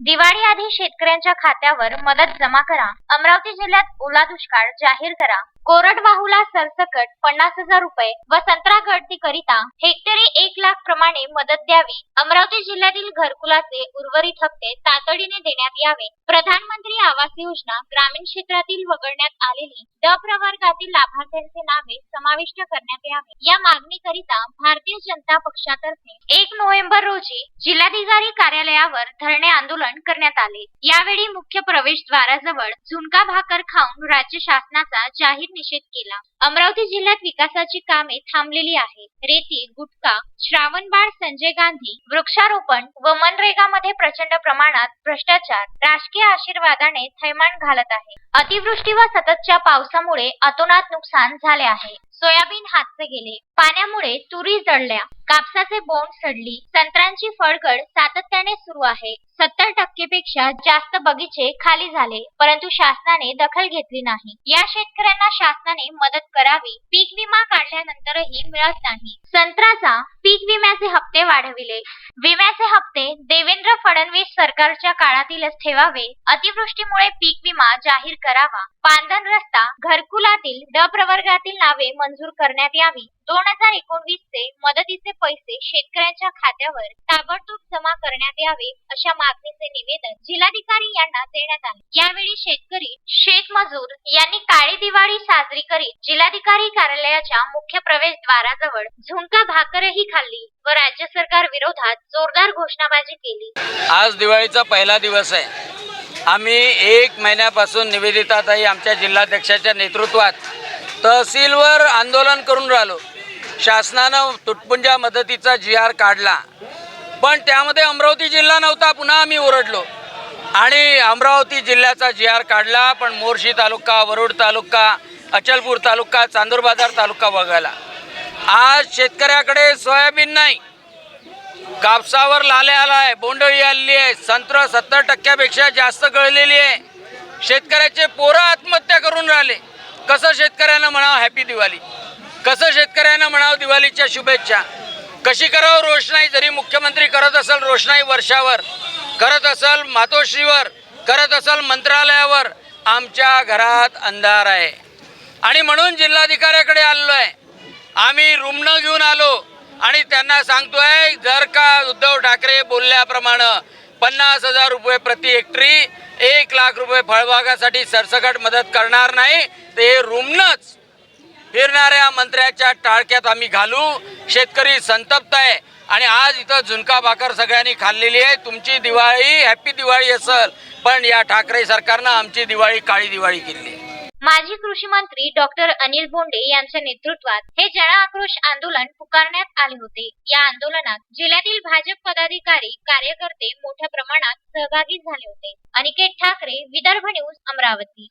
दिवाळी आधी शेतकऱ्यांच्या खात्यावर मदत जमा करा. अमरावती जिल्ह्यात ओला दुष्काळ जाहीर करा. कोरडवाहूला सरसकट पन्नास हजार रुपये व संत्रा गळती करिता हेक्टरी एक लाख प्रमाणे मदत द्यावी. अमरावती जिल्ह्यातील घरकुलाचे उर्वरित हप्ते तातडीने देण्यात यावे. प्रधानमंत्री आवास योजना ग्रामीण क्षेत्रातील वगळण्यात आलेली द प्रवर्गातील लाभार्थ्यांचे नावे समाविष्ट करण्यात यावे. या मागणीकरिता भारतीय जनता पक्षातर्फे एक नोव्हेंबर रोजी जिल्हाधिकारी कार्यालयावर धरणे आंदोलन करण्यात आले. यावेळी मुख्य प्रवेशद्वाराजवळ झुणका भाकर खाऊन राज्य शासनाचा जाहीर निषेध केला. अमरावती जिल्ह्यात विकासाची कामे थांबलेली आहेत. रेती गुटखा श्रावणबाळ संजय गांधी वृक्षारोपण व मनरेगामध्ये प्रचंड प्रमाणात भ्रष्टाचार राजकीय आशीर्वादाने थैमान घालत आहे. अतिवृष्टी व सततच्या पावसामुळे अतोनात नुकसान झाले आहे. सोयाबीन हातचे गेले. पाण्यामुळे तुरी जळल्या. कापसाचे बोंड सडली. संत्र्यांची फळगड सातत्याने सुरू आहे. सत्तर टक्केपेक्षा जास्त बगीचे खाली झाले परंतु शासनाने दखल घेतली नाही. या शेतकऱ्यांना शासनाने मदत करावी. पीक विमा काढल्यानंतरही मिळत नाही. संत्राचा पीक विम्याचे हप्ते वाढविले. विम्याचे हप्ते देवेंद्र फडणवीस सरकारच्या काळातीलच ठेवावे. अतिवृष्टीमुळे पीक विमा जाहीर करावा. पांदन रस्ता घरकुलातील ड प्रवर्गातील नावे मंजूर करण्यात यावी. दोन हजार एकोणवीस चे मदतीचे पैसे शेतकऱ्यांच्या खात्यावर ताबडतोब जमा करण्यात यावे अशा मागणीचे निवेदन जिल्हाधिकारी यांना देण्यात आले. यावेळी शेतकरी शेतमजूर यांनी काळी दिवाळी साजरी करीत जिल्हाधिकारी कार्यालयाच्या मुख्य प्रवेशद्वाराजवळ झुणका भाकरही खाल्ली व राज्य सरकार विरोधात जोरदार घोषणाबाजी केली. आज दिवाळीचा पहिला दिवस आहे. आम्ही एक महिन्यापासून निवेदिताताई आमच्या जिल्हाध्यक्षाच्या नेतृत्वात तहसीलवर आंदोलन करून राहिलो. शासनानं तुटपुंजा मदतीचा जी आर काढला. पण त्यामध्ये अमरावती जिल्हा नव्हता पुन्हा आम्ही ओरडलो. आणि अमरावती जिल्ह्याचा जी आर काढला पण मोर्शी तालुका वरुड तालुका अचलपूर तालुका चांदूर बाजार तालुका वगळला. आज शेतकऱ्याकडे सोयाबीन नाही. कापसावर लाले आहे बोंडळी आलेली आहे संत्र सत्तर टक्क्यापेक्षा जास्त गळलेली आहे. शेतकऱ्याचे पोरं आत्महत्या करून राहिले. कसं शेतकऱ्यांना म्हणावं हॅपी दिवाळी कसं शेतकऱ्यांना म्हणावं दिवाळीच्या शुभेच्छा? कशी करावं रोषणाई? जरी मुख्यमंत्री करत असेल रोषणाई वर्षावर करत असेल मातोश्रीवर करत असेल मंत्रालयावर आमच्या घरात अंधार आहे. आणि म्हणून जिल्हाधिकाऱ्याकडे आलेलो आहे आम्ही रुग्ण घेऊन आलो आणि त्यांना सांगतोय जर का उद्धव ठाकरे बोलल्याप्रमाणे पन्नास हजार रुपये प्रति हेक्टरी एक लाख रुपये फळबागासाठी सरसकट मदत करणार नाही ते रुग्णच फिरणाऱ्या मंत्र्याच्या टाळक्यात आम्ही घालू. शेतकरी संतप्त आहे. आणि आज इथं झुणका भाकर सगळ्यांनी खाल्लेली आहे. तुमची दिवाळी हॅपी दिवाळी असेल. पण या ठाकरे सरकारनं आमची दिवाळी काळी दिवाळी केली. माजी कृषी मंत्री डॉक्टर अनिल बोंडे यांच्या नेतृत्वात हे जन आक्रोश आंदोलन पुकारण्यात आले होते. या आंदोलनात जिल्ह्यातील भाजप पदाधिकारी कार्यकर्ते मोठ्या प्रमाणात सहभागी झाले होते. अनिकेत ठाकरे विदर्भ न्यूज अमरावती.